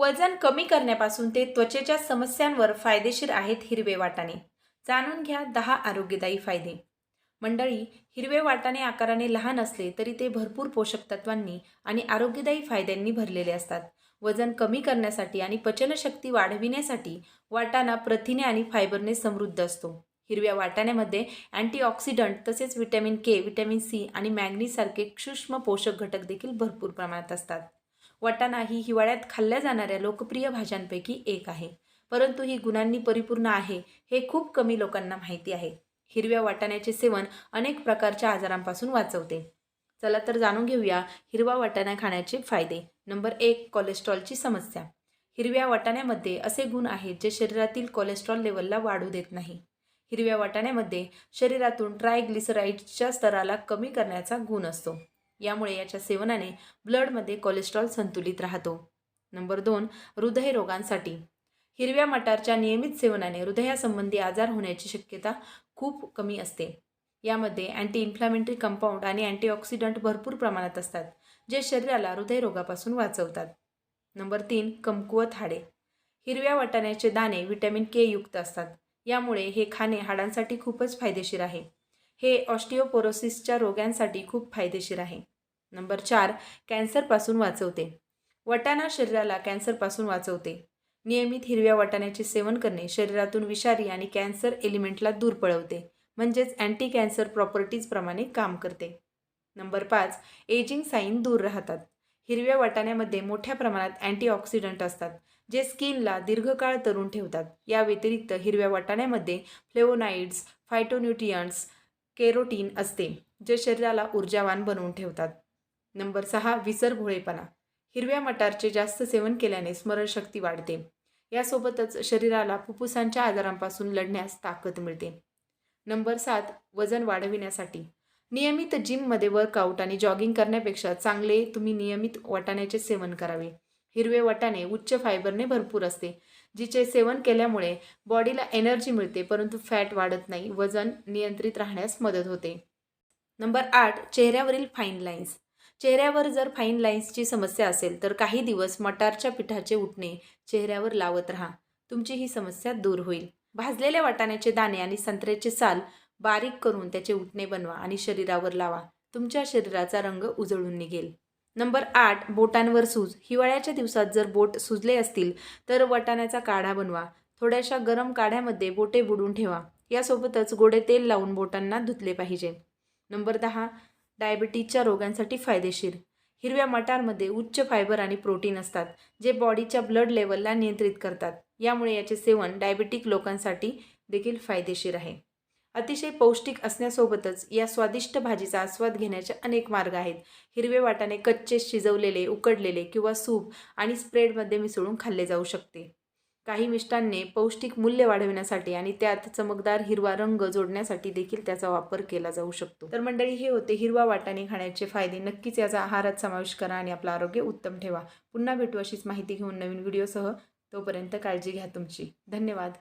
वजन कमी करण्यापासून ते त्वचेच्या समस्यांवर फायदेशीर आहेत हिरवे वाटाणे. जाणून घ्या दहा आरोग्यदायी फायदे. मंडळी हिरवे वाटाणे आकाराने लहान असले तरी ते भरपूर पोषक तत्वांनी आणि आरोग्यदायी फायद्यांनी भरलेले असतात. वजन कमी करण्यासाठी आणि पचनशक्ती वाढविण्यासाठी वाटाणा प्रथिने आणि फायबरने समृद्ध असतो. हिरव्या वाटाण्यामध्ये अँटीऑक्सिडंट तसेच विटॅमिन के व्हिटॅमिन सी आणि मॅग्नीसारखे सूक्ष्म पोषक घटक देखील भरपूर प्रमाणात असतात. वाटाणा ही हिवाळ्यात खाल्ल्या जाणाऱ्या लोकप्रिय भाज्यांपैकी एक आहे. परंतु ही गुणांनी परिपूर्ण आहे हे खूप कमी लोकांना माहिती आहे. हिरव्या वाटाण्याचे सेवन अनेक प्रकारच्या आजारांपासून वाचवते. चला तर जाणून घेऊया हिरवा वाटाणा खाण्याचे फायदे. नंबर एक कोलेस्ट्रॉलची समस्या. हिरव्या वाटाण्यामध्ये असे गुण आहेत जे शरीरातील कोलेस्ट्रॉल लेवलला वाढू देत नाही. हिरव्या वाटाण्यामध्ये शरीरातून ट्रायग्लिसराईडच्या स्तराला कमी करण्याचा गुण असतो. यामुळे याच्या सेवनाने ब्लडमध्ये कोलेस्ट्रॉल संतुलित राहतो. नंबर दोन हृदयरोगांसाठी. हिरव्या मटारच्या नियमित सेवनाने हृदयासंबंधी आजार होण्याची शक्यता खूप कमी असते. यामध्ये अँटी इन्फ्लॅमेटरी कंपाऊंड आणि अँटीऑक्सिडंट भरपूर प्रमाणात असतात जे शरीराला हृदयरोगापासून वाचवतात. नंबर तीन कमकुवत हाडे. हिरव्या वाटाण्याचे दाणे व्हिटॅमिन के युक्त असतात. यामुळे हे खाणे हाडांसाठी खूपच फायदेशीर आहे. हे ऑस्टिओपोरोसिसच्या रोगांसाठी खूप फायदेशीर आहे. नंबर चार कॅन्सरपासून वाचवते. वाटाणा शरीराला कॅन्सरपासून वाचवते. नियमित हिरव्या वाटाण्याचे सेवन करणे शरीरातून विषारी आणि कॅन्सर एलिमेंटला दूर पळवते. म्हणजेच अँटी कॅन्सर प्रॉपर्टीजप्रमाणे काम करते. नंबर पाच एजिंग साईन दूर राहतात. हिरव्या वाटाण्यामध्ये मोठ्या प्रमाणात अँटीऑक्सिडंट असतात जे स्किनला दीर्घकाळ तरुण ठेवतात. या व्यतिरिक्त हिरव्या वाटाण्यामध्ये फ्लेवोनाइड्स फायटोन्यूट्रियंट्स केरोटीन असते जे शरीराला ऊर्जावान बनवून ठेवतात. नंबर सहा विसरभोळेपणा. हिरव्या मटारचे जास्त सेवन केल्याने स्मरणशक्ती वाढते. यासोबतच शरीराला फुफ्फुसांच्या आजारांपासून लढण्यास ताकद मिळते. नंबर सात वजन वाढविण्यासाठी. नियमित जिममध्ये वर्कआउट आणि जॉगिंग करण्यापेक्षा चांगले तुम्ही नियमित वाटाण्याचे सेवन करावे. हिरवे वाटाणे उच्च फायबरने भरपूर असते जिचे सेवन केल्यामुळे बॉडीला एनर्जी मिळते परंतु फॅट वाढत नाही वजन नियंत्रित राहण्यास मदत होते. नंबर आठ चेहऱ्यावरील फाईन लाईन्स. चेहऱ्यावर जर फाईन लाईन्सची समस्या असेल तर काही दिवस मटारच्या पिठाचे उठणे चेहऱ्यावर लावत राहा. तुमची ही समस्या दूर होईल. भाजलेल्या वाटाण्याचे दाणे आणि संत्र्याचे साल बारीक करून त्याचे उठणे बनवा आणि शरीरावर लावा. तुमच्या शरीराचा रंग उजळून निघेल. नंबर आठ बोटांवर सूज. हिवाळ्याच्या दिवसात जर बोट सुजले असतील तर वाटाण्याचा काढा बनवा. थोड्याशा गरम काढ्यामध्ये बोटे बुडून ठेवा. यासोबतच गोडे तेल लावून बोटांना धुतले पाहिजे. नंबर दहा डायबिटीजच्या रोगांसाठी फायदेशीर. हिरव्या मटारमध्ये उच्च फायबर आणि प्रोटीन असतात जे बॉडीच्या ब्लड लेवलला नियंत्रित करतात. यामुळे याचे सेवन डायबिटिक लोकांसाठी देखील फायदेशीर आहे. अतिशय पौष्टिक असण्यासोबतच या स्वादिष्ट भाजीचा आस्वाद घेण्याचे अनेक मार्ग आहेत. हिरवे वाटाणे कच्चे शिजवलेले उकडलेले किंवा सूप आणि स्प्रेडमध्ये मिसळून खाल्ले जाऊ शकते. काही मिष्टांनी पौष्टिक मूल्य वाढविण्यासाठी आणि त्यात चमकदार हिरवा रंग जोडण्यासाठी देखील त्याचा वापर केला जाऊ शकतो. तर मंडळी हे होते हिरवा वाटाणे खाण्याचे फायदे. नक्कीच याचा आहारात समावेश करा आणि आपलं आरोग्य उत्तम ठेवा. पुन्हा भेटू अशीच माहिती घेऊन नवीन व्हिडिओसह. तोपर्यंत काळजी घ्या तुमची. धन्यवाद.